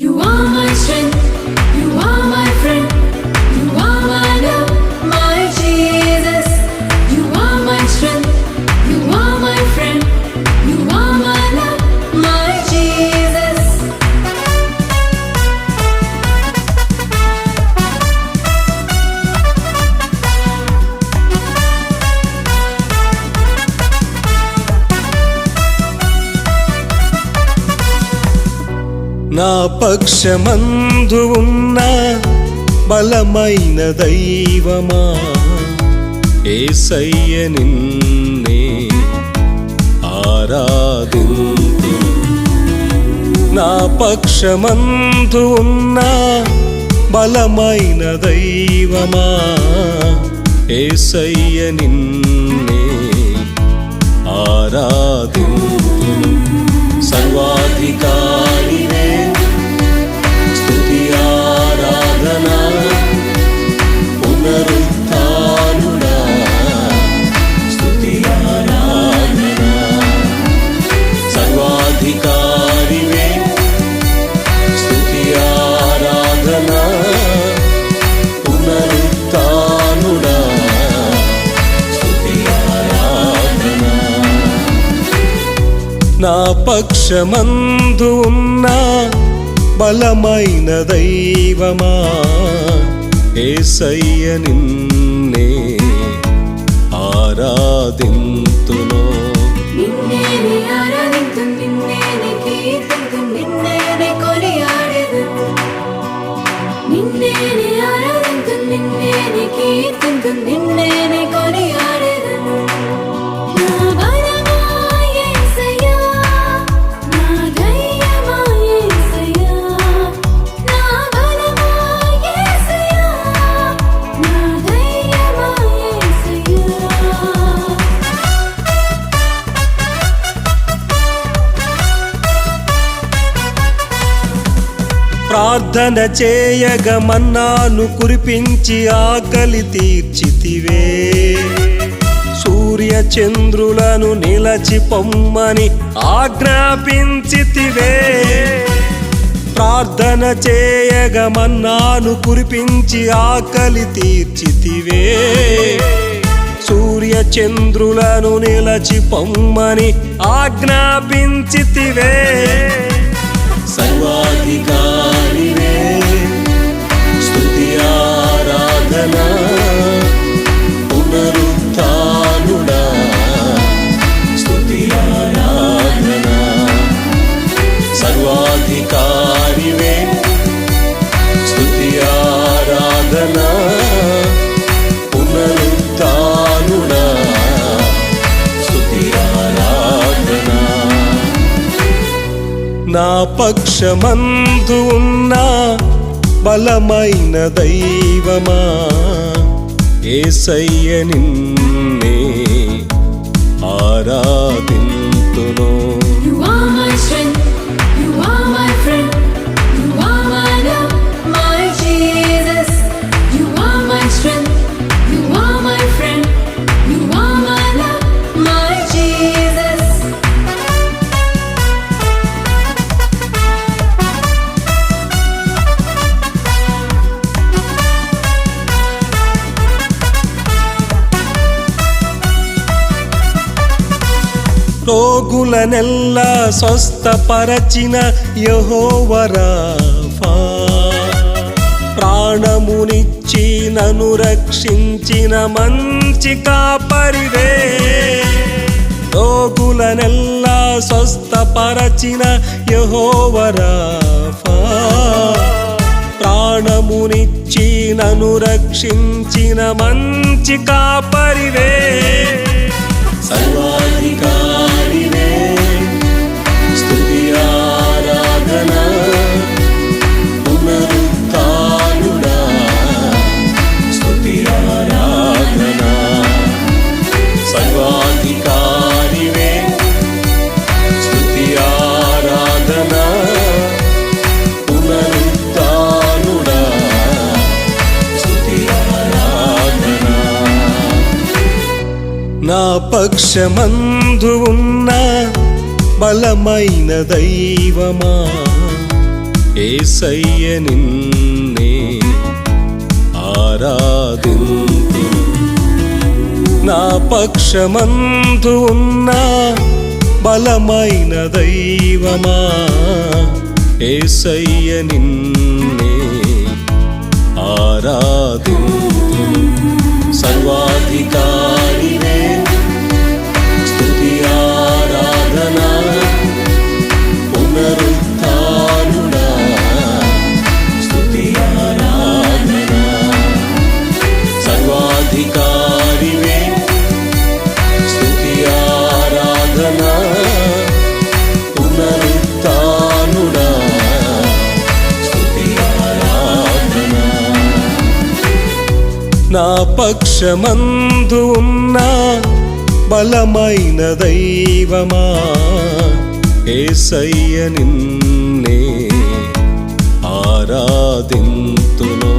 You are my strength, నా పక్షమందు ఉన్న బలమైన దైవమా? ఏసయ్య నిన్నే ఆరాధింతు నా పక్షమందు ఉన్న బలమైన దైవమా? ఏసయ్య నిన్నే ఆరాధింతు సర్వాధికారి నా పక్షమందు ఉన్న బలమైన దైవమా? ఏసయ్య నిన్నే ఆరాధింతును ప్రార్థన చేయగమన్నాను కురిపించి ఆకలి తీర్చితివే. సూర్య చంద్రులను నిలచి పొమ్మని ఆజ్ఞాపించితివే. ప్రార్థన చేయగమన్నాను కురిపించి ఆకలి తీర్చితివే. సూర్య చంద్రులను నిలచి పొమ్మని ఆజ్ఞాపించితివే. సర్వాధికారి ఆరాధన పునరుత్థానుడా స్తుతి ఆరాధన. సర్వాధికారివే స్తుతి ఆరాధన పునరుత్థానుడా స్తుతి ఆరాధన. నా పక్షమందు ఉన్న బలమైన దైవమా? ఏసయ్య నిన్నే ఆరాధిన్ రోగులనెల్ల స్వస్థపరచిన యహోవరాఫా ప్రాణమునిచ్చి నను రక్షించిన మంచి కాపరివే. రోగులనెల్ల స్వస్థపరచిన యహోవరాఫా ప్రాణమునిచ్చి నను రక్షించిన మంచి కాపరివే. సర్వాధికారివే నా పక్షమందు ఉన్న బలమైన దైవమా? ఏసయ్య నిన్నే ఆరాధింతు నా పక్షమందు ఉన్న బలమైన దైవమా? ఏసయ్య నిన్నే ఆరాధింతు సర్వాధికారి నా పక్షమందు ఉన్న బలమైన దైవమా? ఏసయ్య నిన్నే ఆరాధింతును